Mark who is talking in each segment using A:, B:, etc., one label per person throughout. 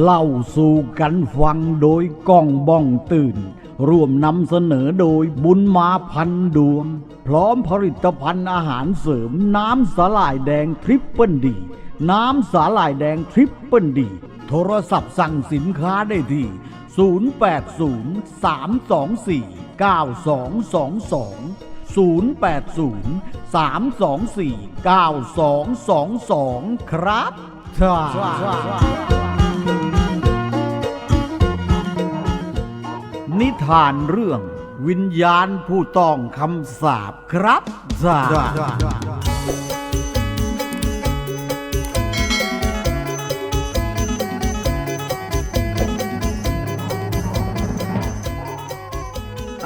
A: เล่าสู่กันฟังโดยก้องบ้องตื่น ร่วมนำเสนอโดยบุญมาพันดวง พร้อมผลิตภัณฑ์อาหารเสริมน้ำสาหร่ายแดงทริปเปิลดี น้ำสาหร่ายแดงทริปเปิลดี โทรศัพท์สั่งสินค้าได้ที่ 080-324-9222ครับ นิทานเรื่องวิญญาณผู้ต้องคำสาปครับจ้า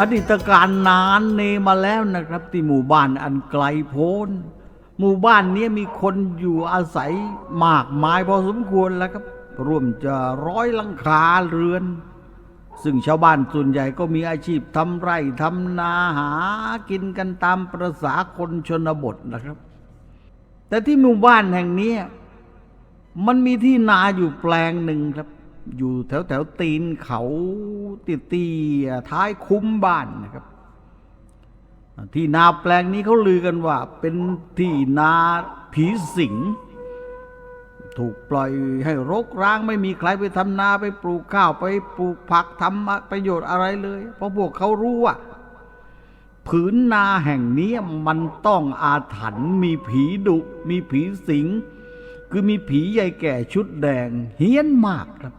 A: อดีตการนานเนมาแล้วนะครับ ที่หมู่บ้านอันไกลโพ้น หมู่บ้านนี้มีคนอยู่อาศัยมากมายพอสมควรแล้วครับ ร่วมจะร้อยลังคาเรือน ซึ่งชาวบ้านส่วนใหญ่ก็มีอาชีพทำไร่ทำนาหากินกันตามประษาคนชนบทนะครับ แต่ที่หมู่บ้านแห่งนี้ มันมีที่นาอยู่แปลงหนึ่งครับ อยู่แถวแถวตีนเขาติเตีท้ายคุ้มบ้านนะครับ ที่นาแปลงนี้เขาลือกันว่า เป็นที่นาผีสิง ถูกปล่อยให้รกร้างไม่มีใครไปทำนาไปปลูกข้าวไปปลูกผักทำประโยชน์อะไรเลย เพราะพวกเขารู้ว่าผืนนาแห่งนี้มันต้องอาถรรพ์มีผีดุมีผีสิง คือมีผีใหญ่แก่ชุดแดง เฮี้ยนมากครับ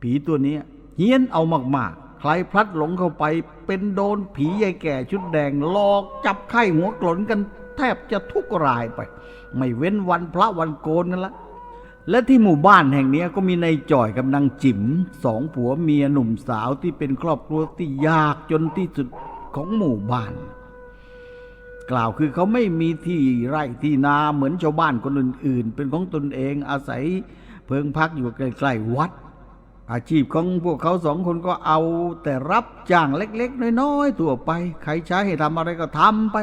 A: ผีตัวนี้เฮี้ยนเอามากๆ ใครพลัดหลงเข้าไป เป็นโดนผีใหญ่แก่ชุดแดงหลอกจับไข้หัวกลนกันแทบจะทุกรายไป ไม่เว้นวันพระวันโกนกันละ และที่หมู่บ้านแห่งนี้ก็มีนายจ่อยกับนางจิ๋มสองผัวเมียหนุ่มสาวที่เป็นครอบครัวที่ยากจนที่สุดของหมู่บ้าน กล่าวคือเขาไม่มีที่ไร่ที่นาเหมือนชาวบ้านคนอื่น ๆ เป็นของตนเองอาศัยเพิงพักอยู่ใกล้ๆวัด อาชีพของพวกเขาสองคนก็เอา แต่รับจ้างเล็ก ๆ น้อยๆตัวไป ใครใช้ให้ทำอะไรก็ทำไป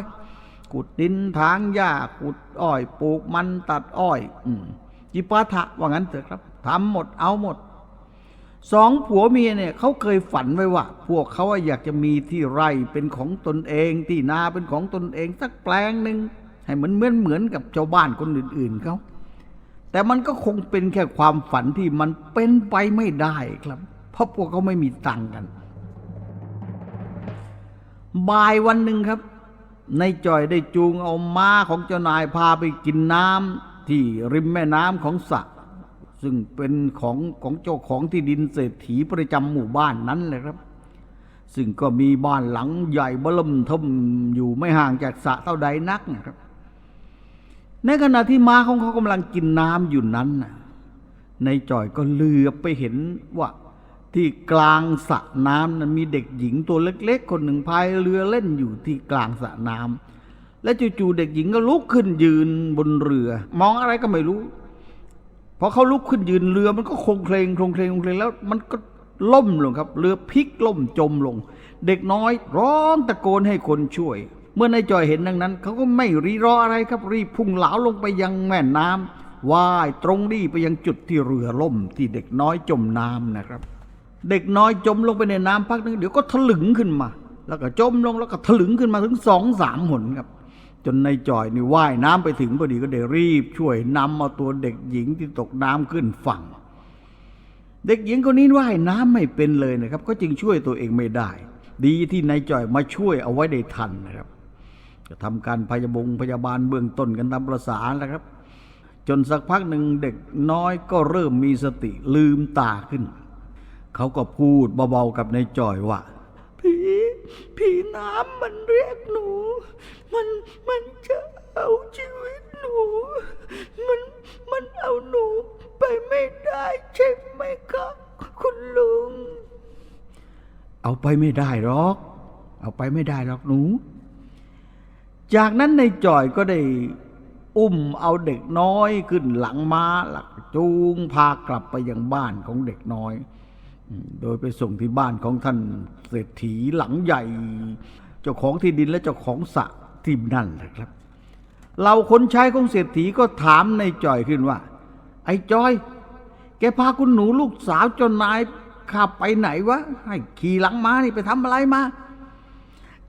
A: ขุดดินทางหญ้าขุดอ้อยปลูกมันตัดอ้อย อืม จิปาถะว่างั้นเถอะครับทำหมดเอาหมดสองผัวเมียเนี่ยเขาเคยฝันไว้ว่า พวกเขาอยากจะมีที่ไร่เป็นของตนเองที่นาเป็นของตนเองสักแปลงหนึ่งให้มือนเหมือนเหมือนกับชาวบ้านคนอื่นๆเขาแต่มันก็คงเป็นแค่ความฝันที่มันเป็นไปไม่ได้ครับ เพราะพวกเขาไม่มีตังค์กัน บ่ายวันหนึ่งครับนายจอยได้จูงเอาม้าของเจ้านายพาไปกินน้ำ ที่ริมแม่น้ำของสระซึ่งเป็นของของเจ้าของที่ดินเศรษฐีประจำหมู่บ้านนั้นเลยครับ ซึ่งก็มีบ้านหลังใหญ่บล่มทมอยู่ไม่ห่างจากสระเท่าใดนักนะครับ ในขณะที่ม้าของเขากำลังกินน้ำอยู่นั้นน่ะนายจ่อยก็เลือบไปเห็นว่าที่กลางสระน้ำนั้นมีเด็กหญิงตัวเล็ก ๆ คนหนึ่งพายเรือเล่นอยู่ที่กลางสระน้ำ และจู่ๆเด็กหญิงก็ลุกขึ้นยืนบนเรือ มองอะไรก็ไม่รู้พอเขาลุกขึ้นยืนเรือมันก็คงเคลงคงเคลงคงเคลงแล้วมันก็ล่มลงครับ เรือพลิกล่มจมลง เด็กน้อยร้องตะโกนให้คนช่วย เมื่อนายจอยเห็นดังนั้น เขาก็ไม่รีรออะไรครับรีบพุ่งเหลาลงไปยังแม่น้ำว่ายตรงนี้ไปยังจุดที่เรือล่ม ที่เด็กน้อยจมน้ำนะครับ เด็กน้อยจมลงไปในน้ำพักนึงเดี๋ยวก็ถลึงขึ้นมา แล้วก็จมลงแล้วก็ถลึงขึ้นมาถึงสองสามหนครับ จนนายจอยนี่ว่ายน้ำไปถึงพอดีก็ได้รีบ ช่วยนำเอาตัวเด็กหญิงที่ตกน้ำขึ้นฝั่ง เด็กหญิงคนนี้ว่ายน้ำไม่เป็นเลยนะครับ ก็จึงช่วยตัวเองไม่ได้ ดีที่นายจอยมาช่วยเอาไว้ได้ทันนะครับจะทำการพยาบงพยาบาลเบื้องต้นกันตามประสานะครับ จนสักพักหนึ่งเด็กน้อยก็เริ่มมีสติลืมตาขึ้น เขาก็พูดเบาๆกับนายจอยว่าผี ผีน้ำมันเรียกหนู มันมันจะเอาชีวิตหนู มันมันเอาหนูไปไม่ได้ใช่ไหมครับคุณลุง เอาไปไม่ได้หรอก เอาไปไม่ได้หรอกหนู จากนั้นในจ่อยก็ได้อุ้มเอาเด็กน้อยขึ้นหลังม้าหลักจูงพากลับไปยังบ้านของเด็กน้อย โดยไปส่งที่บ้านของท่านเศรษฐีหลังใหญ่ เจ้าของที่ดินและเจ้าของสระที่นั่นแหละครับเราคนใช้ของเศรษฐีก็ถามในายจอยขึ้นว่า ไอ้จอย แกพาคุณหนูลูกสาวจ้านายข้าไปไหนวะให้ขี่หลังม้านี่ไปทำอะไรมา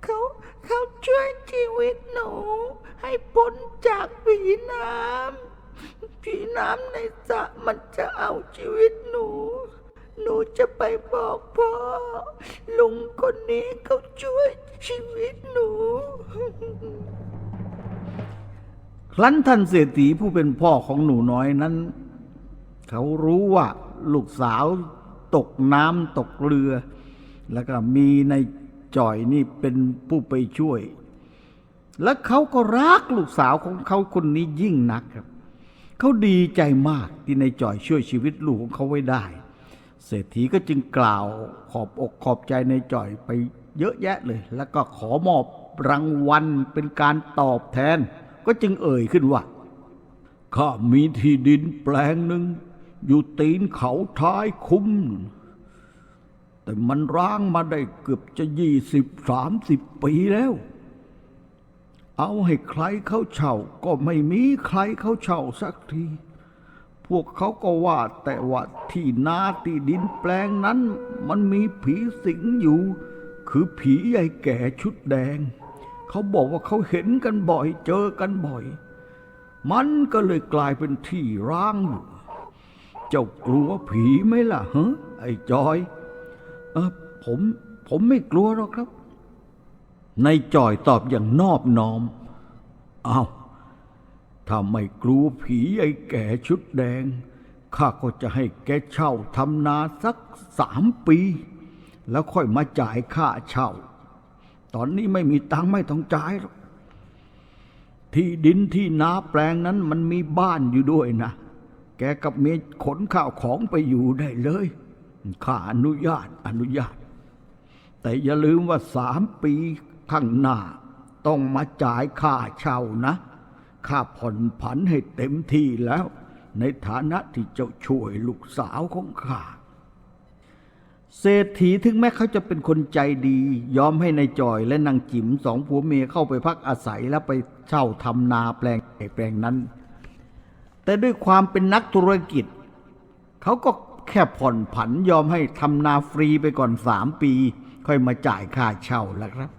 B: เขาเขาช่วยชีวิตหนู ให้พ้นจากผีน้ำผีน้ำในสระมันจะเอาชีวิตหนู หนูจะไปบอกพ่อ ลุงคนนี้เขาช่วยชีวิตหนู
A: ครั้นท่านเศรษฐีผู้เป็นพ่อของหนูน้อยนั้น เขารู้ว่าลูกสาวตกน้ำตกเรือ แล้วก็มีในจ่อยนี่เป็นผู้ไปช่วย และเขาก็รักลูกสาวของเขาคนนี้ยิ่งนักครับ เขาดีใจมากที่ในจ่อยช่วยชีวิตลูกของเขาไว้ได้ เศรษฐีก็จึงกล่าวขอบอกขอบใจในจ่อยไปเยอะแยะเลย แล้วก็ขอมอบรางวัลเป็นการตอบแทน ก็จึงเอ่ยขึ้นว่าข้ามีที่ดินแปลงหนึ่ง อยู่ตีนเขาท้ายคุ้ม แต่มันร้างมาได้เกือบจะยี่สิบสามสิบปีแล้ว เอาให้ใครเข้าเช่าก็ไม่มีใครเข้าเช่าสักที พวกเขาก็ว่าแต่ว่าที่นาที่ดินแปลงนั้น มันมีผีสิงอยู่ คือผีใหญ่แก่ชุดแดง เขาบอกว่าเขาเห็นกันบ่อยเจอกันบ่อย มันก็เลยกลายเป็นที่ร้างอยู่ เจ้ากลัวผีไหมล่ะฮะไอ้จอยเออผมผมไม่กลัวหรอกครับในายจอยตอบอย่างนอบน้อมอ้าว ถ้าไม่กลัวผีไอ้แก่ชุดแดง ข้าก็จะให้แกเช่าทำนาสักสามปี แล้วค่อยมาจ่ายค่าเช่า ตอนนี้ไม่มีตังค์ไม่ต้องจ่ายหรอก ที่ดินที่นาแปลงนั้นมันมีบ้านอยู่ด้วยนะ แกกับเมียขนข้าวของไปอยู่ได้เลย ข้าอนุญาตอนุญาต แต่อย่าลืมว่าสามปีข้างหน้า ต้องมาจ่ายค่าเช่านะ ข้าผ่อนผันให้เต็มที่แล้ว ในฐานะที่เจ้าช่วยลูกสาวของข้าเศรษฐีถึงแม้เขาจะเป็นคนใจดี ยอมให้ในายจอยและนางจิ๋มสองผัวเมียเข้าไปพักอาศัยแล้วไปเช่าทำนาแปลงแปลงนั้น แต่ด้วยความเป็นนักธุรกิจ เขาก็แค่ผ่อนผันยอมให้ทำนาฟรีไปก่อนสามปี ค่อยมาจ่ายค่าเช่าแล้วครับ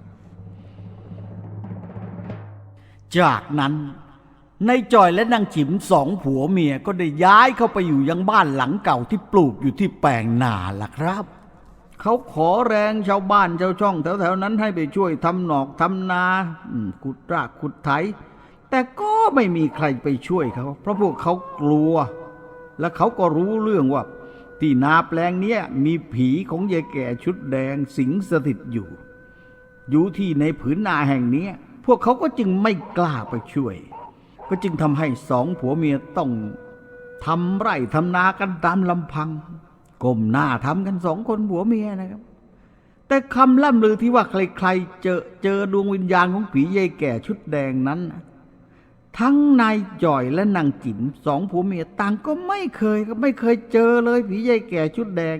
A: จากนั้น นายจอยและนางจิ๋มสองผัวเมียก็ได้ย้ายเข้าไปอยู่ยังบ้านหลังเก่าที่ปลูกอยู่ที่แปลงนาล่ะครับ เขาขอแรงชาวบ้านชาวช่องแถวๆนั้นให้ไปช่วยทำหนอกทำนาขุดรากขุดไถ แต่ก็ไม่มีใครไปช่วยเขาเพราะพวกเขากลัว และเขาก็รู้เรื่องว่าที่นาแปลงนี้มีผีของยายแก่ชุดแดงสิงสถิตอยู่ อยู่ที่ในผืนนาแห่งนี้ พวกเขาก็จึงไม่กล้าไปช่วย ก็จึงทำให้สองผัวเมียต้องทำไร่ทำนากันตามลำพังก้มหน้าทำกันสองคนผัวเมียนะครับ แต่คำล่ำลือที่ว่าใครๆเจอเจอดวงวิญญาณของผียายแก่ชุดแดงนั้น ทั้งนายจ่อยและนางจิ๋มสองผัวเมียต่างก็ไม่เคยก็ไม่เคยเจอเลยผียายแก่ชุดแดง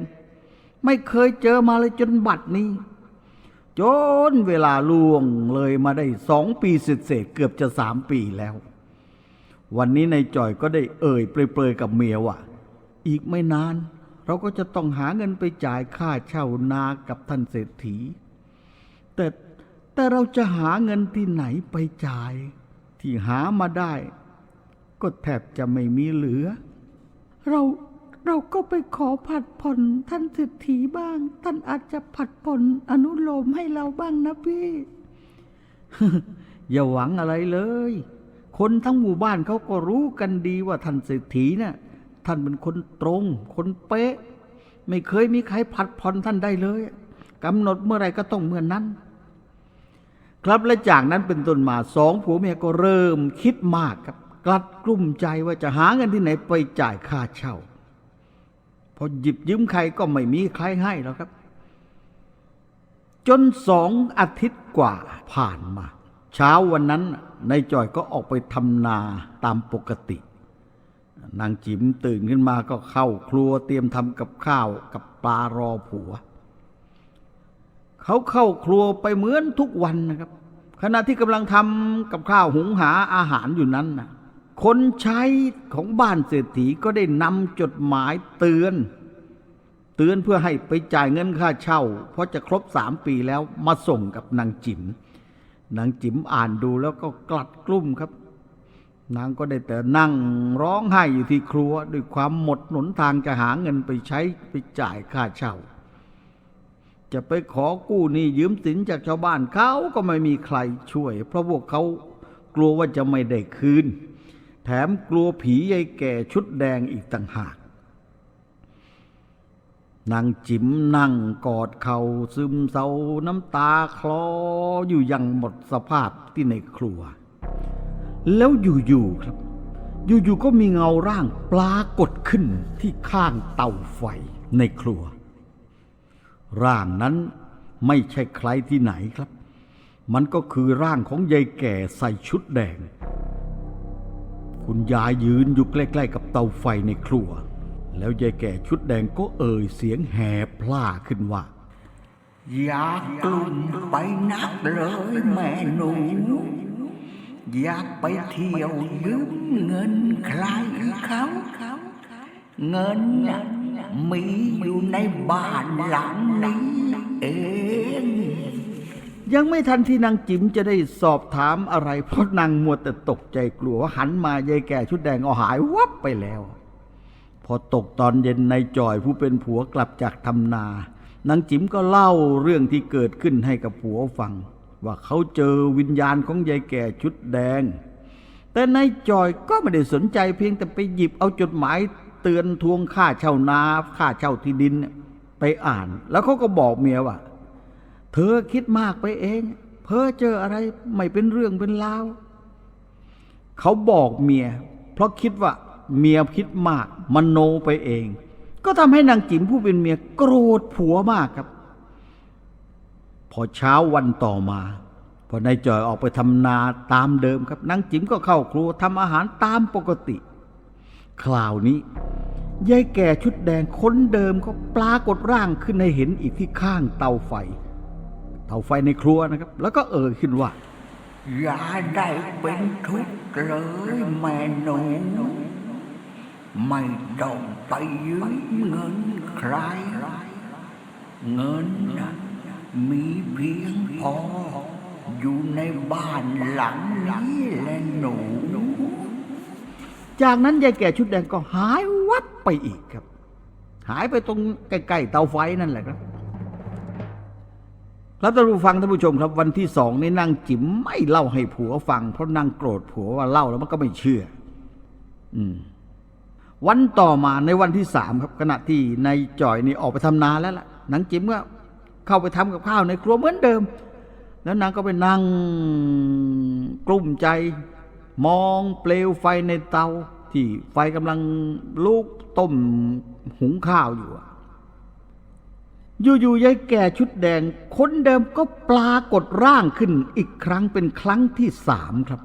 A: ไม่เคยเจอมาเลยจนบัดนี้จนเวลาล่วงเลยมาได้สองปีเศษๆเกือบจะสามปีแล้ว วันนี้นายจ่อยก็ได้เอ่ยเปรยๆกับเมียว่า อีกไม่นาน เราก็จะต้องหาเงินไปจ่ายค่าเช่านากับท่านเศรษฐี แต่แต่เราจะหาเงินที่ไหนไปจ่าย ที่หามาได้ ก็แทบจะไม่มีเหลือ
B: เราเราก็ไปขอผัดผ่อนท่านเศรษฐีบ้าง ท่านอาจจะผัดผ่อนอนุโลมให้เราบ้างนะพี่
A: อย่าหวังอะไรเลย คนทั้งหมู่บ้านเขาก็รู้กันดีว่าท่านเศรษฐีเนี่ยท่านเป็นคนตรง คนเป๊ะ ไม่เคยมีใครผัดผ่อนท่านได้เลยกำหนดเมื่อไรก็ต้องเมื่อนนั้น ครับและจากนั้นเป็นต้นมาสองผัวเมียก็เริ่มคิดมากครับกลัดกลุ้มใจว่าจะหาเงินที่ไหนไปจ่ายค่าเช่า พอหยิบยืมใครก็ไม่มีใครให้แล้วครับ จนสองอาทิตย์กว่าผ่านมา เช้าวันนั้นนายจอยก็ออกไปทำนาตามปกติ นางจิ๋มตื่นขึ้นมาก็เข้าครัวเตรียมทำกับข้าวกับปลารอผัว เขาเข้าครัวไปเหมือนทุกวันนะครับ ขณะที่กำลังทำกับข้าวหุงหาอาหารอยู่นั้นนะคนใช้ของบ้านเศรษฐีก็ได้นำจดหมายเตือน เตือนเพื่อให้ไปจ่ายเงินค่าเช่า เพราะจะครบสามปีแล้วมาส่งกับนางจิ๋ม นางจิ๋มอ่านดูแล้วก็กลัดกลุ้มครับ นางก็ได้แต่นั่งร้องไห้อยู่ที่ครัวด้วยความหมดหนนทางจะหาเงินไปใช้ไปจ่ายค่าเช่า จะไปขอกู้หนี้ยืมสินจากชาวบ้านเขาก็ไม่มีใครช่วย เพราะพวกเขากลัวว่าจะไม่ได้คืน แถมกลัวผียายแก่ชุดแดงอีกต่างหาก นางจิ๋มนั่งกอดเขาซึมเศร้าน้ำตาคลออยู่อยังหมดสภาพที่ในครัว แล้วอยู่ๆครับ อยู่ๆก็มีเงาร่างปรากฏขึ้นที่ข้างเตาไฟในครัว ร่างนั้นไม่ใช่ใครที่ไหนครับ มันก็คือร่างของยายแก่ใส่ชุดแดง คุณยายยืนอยู่ใกล้ ๆ กับเตาไฟในครัว แล้วยายแก่ชุดแดงก็เอ่ยเสียงแหบพล่าขึ้นว่า
B: อยากกลุ่นไปนักเลยแม่หนูอยากไปเที่ยวยืมเงินใครเขาเงินมีอยู่ในบ้านหลังนี้เอง
A: ยังไม่ทันที่นางจิ๋มจะได้สอบถามอะไร เพราะนางมัวแต่ตกใจกลัวหันมายายแก่ชุดแดงเอาหายวับไปแล้ว พอตกตอนเย็นในายจ่อยผู้เป็นผัวกลับจากทำนานางจิ๋มก็เล่าเรื่องที่เกิดขึ้นให้กับผัวฟัง ว่าเขาเจอวิญญาณของยายแก่ชุดแดง แต่นายจอยก็ไม่ได้สนใจเพียงแต่ไปหยิบเอาจดหมายเตือนทวงค่าเช่านาค่าเช่าที่ดินไปอ่าน แล้วเขาก็บอกเมียว่า เธอคิดมากไปเอง เพ้อเจออะไรไม่เป็นเรื่องเป็นราวเขาบอกเมีย เพราะคิดว่า เมียคิดมากมโนไปเอง ก็ทำให้นางจิ๋มผู้เป็นเมียโกรธผัวมากครับ พอเช้าวันต่อมา พอนายจอยออกไปทำนาตามเดิมครับนางจิ๋มก็เข้าครัวทำอาหารตามปกติ คราวนี้ยายแก่ชุดแดงคนเดิมก็ปรากฏร่างขึ้นให้เห็นอีกที่ข้างเตาไฟ เตาไฟในครัวนะครับ แล้วก็เอ่ยขึ้นว่า
B: อย่าได้เป็นทุกข์เลยแม่หนู ไม่ต้องไปยืมเงินใครเงินน่ะมีเพียงพอ อยู่ในบ้านหลังนี้แหละหนู
A: จากนั้นยายแก่ชุดแดงก็หายวับไปอีกครับ หายไปตรงใกล้ๆเตาไฟนั่นแหละครับครับท่านผู้ฟังท่านผู้ชมครับ วันที่สองนี่นางจิ๋มไม่เล่าให้ผัวฟัง เพราะนางโกรธผัวว่าเล่าแล้วมันก็ไม่เชื่อ อืม วันต่อมาในวันที่สามครับขณะที่นายจ่อยนี่ออกไปทำนาแล้วล่ะนางจิ๋มก็เข้าไปทำกับข้าวในครัวเหมือนเดิม แล้วนางก็ไปนั่งกลุ้มใจ มองเปลวไฟในเตา ที่ไฟกำลังลุกต้มหุงข้าวอยู่อยู่ๆยายแก่ชุดแดง คนเดิมก็ปรากฏร่างขึ้นอีกครั้งเป็นครั้งที่สามครับ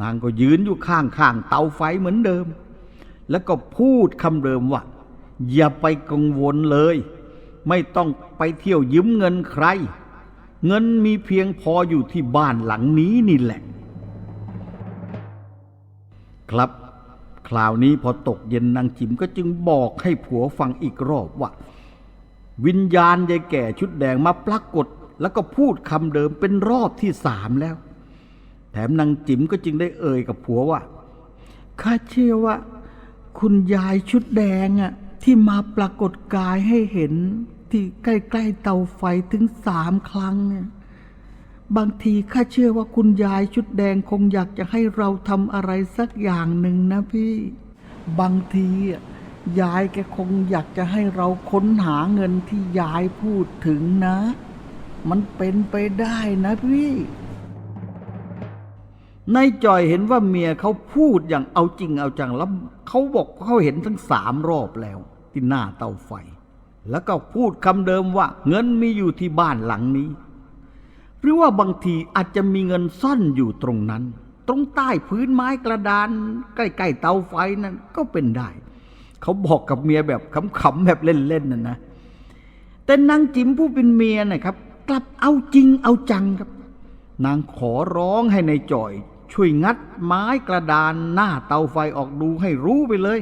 A: นางก็ยืนอยู่ข้างๆเตาไฟเหมือนเดิม แล้วก็พูดคำเดิมว่า อย่าไปกังวลเลย ไม่ต้องไปเที่ยวยืมเงินใคร เงินมีเพียงพออยู่ที่บ้านหลังนี้นี่แหละ ครับ คราวนี้พอตกเย็นนางจิ๋มก็จึงบอกให้ผัวฟังอีกรอบว่า วิญญาณยายแก่ชุดแดงมาปรากฏ แล้วก็พูดคำเดิมเป็นรอบที่สามแล้ว แถมนางจิ๋มก็จึงได้เอ่ยกับผัวว่าข้าเชื่อว่า คุณยายชุดแดงอะที่มาปรากฏกายให้เห็นที่ใกล้ๆเตาไฟถึงสามครั้งเนี่ยบางทีข้าเชื่อว่าคุณยายชุดแดงคงอยากจะให้เราทำอะไรสักอย่างหนึ่งนะพี่ บางทีอะยายแกคงอยากจะให้เราค้นหาเงินที่ยายพูดถึงนะ มันเป็นไปได้นะพี่ นายจอยเห็นว่าเมียเขาพูดอย่างเอาจริงเอาจังแล้วเขาบอกเขาเห็นทั้งสามรอบแล้ว ที่หน้าเตาไฟ แล้วก็พูดคำเดิมว่า เงินมีอยู่ที่บ้านหลังนี้ หรือว่าบางทีอาจจะมีเงินซ่อนอยู่ตรงนั้น ตรงใต้พื้นไม้กระดาน ใกล้ๆเตาไฟนั่นก็เป็นได้ เขาบอกกับเมียแบบขำๆแบบเล่นๆน่ะนะแต่นางจิ๋มผู้เป็นเมียนะครับ กลับเอาจริงเอาจังครับ นางขอร้องให้ในายจ่อย ช่วยงัดไม้กระดานหน้าเตาไฟออกดูให้รู้ไปเลย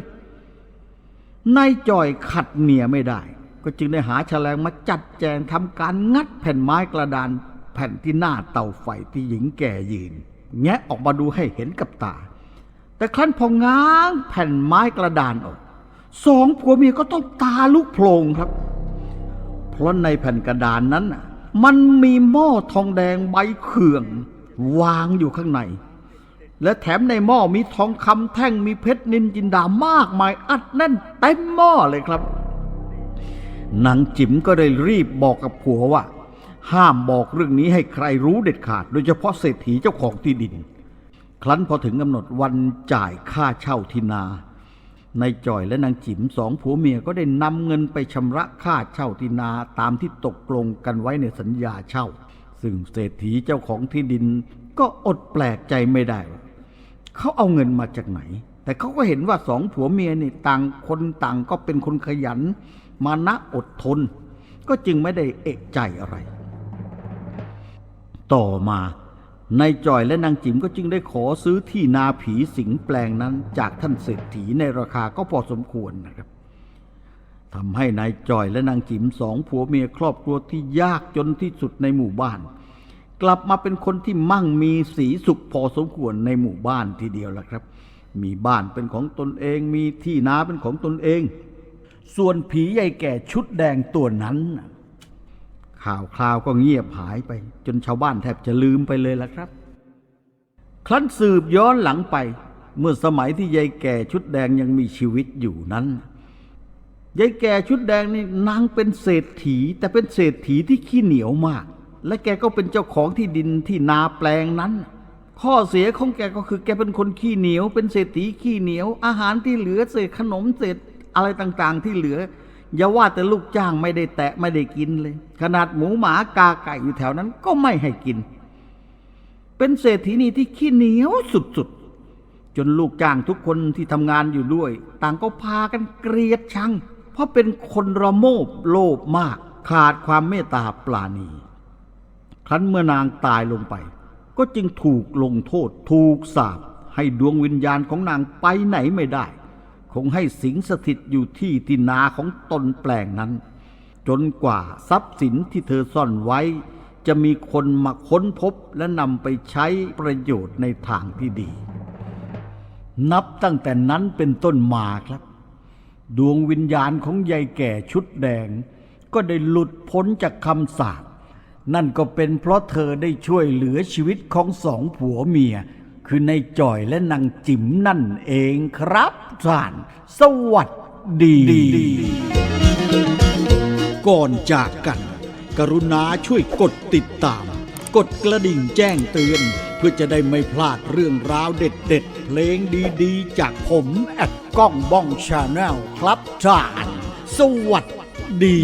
A: นายจ่อยขัดเมียไม่ได้ ก็จึงได้หาแฉลงมาจัดแจงทำการงัดแผ่นไม้กระดาน แผ่นที่หน้าเตาไฟที่หญิงแก่ยืน แงะออกมาดูให้เห็นกับตา แต่ครั้นพอง้างแผ่นไม้กระดานออกสองผัวเมียก็ต้องตาลุกโพลงครับ เพราะในแผ่นกระดานนั้นมันมีหม้อทองแดงใบเขื่อง วางอยู่ข้างใน และแถมในหม้อมีทองคำแท่งมีเพชรนินจินดามากมายอัดแน่นเต็มหม้อเลยครับนางจิ๋มก็ได้รีบบอกกับผัวว่า ห้ามบอกเรื่องนี้ให้ใครรู้เด็ดขาด โดยเฉพาะเศรษฐีเจ้าของที่ดิน ครั้นพอถึงกำหนดวันจ่ายค่าเช่าที่นานายจ่อยและนางจิ๋มสองผัวเมียก็ได้นำเงินไปชำระค่าเช่าที่นาตามที่ตกลงกันไว้ในสัญญาเช่า ซึ่งเศรษฐีเจ้าของที่ดินก็อดแปลกใจไม่ได้ว่า เขาเอาเงินมาจากไหน แต่เขาก็เห็นว่าสองผัวเมียนี่ต่างคนต่างก็เป็นคนขยัน มานะอดทน ก็จึงไม่ได้เอกใจอะไร ต่อมานายจอยและนางจิ๋มก็จึงได้ขอซื้อที่นาผีสิงแปลงนั้นจากท่านเศรษฐีในราคาก็พอสมควรนะครับทำให้นายจอยและนางจิ๋มสองผัวเมียครอบครัวที่ยากจนที่สุดในหมู่บ้าน กลับมาเป็นคนที่มั่งมีสีสุขพอสมควรในหมู่บ้านทีเดียวละครับ มีบ้านเป็นของตนเอง มีที่นาเป็นของตนเอง ส่วนผีใหญ่แก่ชุดแดงตัวนั้น ข่าวคราวก็เงียบหายไป จนชาวบ้านแทบจะลืมไปเลยละครับ ครั้นสืบย้อนหลังไป เมื่อสมัยที่ยายแก่ชุดแดงยังมีชีวิตอยู่นั้นยายแก่ชุดแดงนี่นางเป็นเศรษฐี แต่เป็นเศรษฐีที่ขี้เหนียวมาก และแกก็เป็นเจ้าของที่ดินที่นาแปลงนั้น ข้อเสียของแกก็คือแกเป็นคนขี้เหนียว เป็นเศรษฐีขี้เหนียว อาหารที่เหลือเศษขนมเศษอะไรต่างๆ ที่เหลือ อย่าว่าแต่ลูกจ้างไม่ได้แตะไม่ได้กินเลย ขนาดหมูหมากาไก่อยู่แถวนั้นก็ไม่ให้กิน เป็นเศรษฐีนี่ที่ขี้เหนียวสุดๆ จนลูกจ้างทุกคนที่ทำงานอยู่ด้วย ต่างก็พากันเกลียดชัง เพราะเป็นคนระโมบโลภมาก ขาดความเมตตาปราณี ครั้นเมื่อนางตายลงไป ก็จึงถูกลงโทษถูกสาปให้ดวงวิญญาณของนางไปไหนไม่ได้ คงให้สิงสถิตอยู่ที่ที่นาของตนแปลงนั้น จนกว่าทรัพย์สินที่เธอซ่อนไว้ จะมีคนมาค้นพบและนำไปใช้ประโยชน์ในทางที่ดี นับตั้งแต่นั้นเป็นต้นมาครับ ดวงวิญญาณของยายแก่ชุดแดง ก็ได้หลุดพ้นจากคำสาป นั่นก็เป็นเพราะเธอได้ช่วยเหลือชีวิตของสองผัวเมีย คือในายจ่อยและนางจิ๋มนั่นเองครับท่าน สวัสดี ก่อนจากกัน กรุณาช่วยกดติดตาม กดกระดิ่งแจ้งเตือน เพื่อจะได้ไม่พลาดเรื่องราวเด็ดๆ เพลงดีๆ จากผมแอดก้องบ้องชาแนลครับท่าน สวัสดี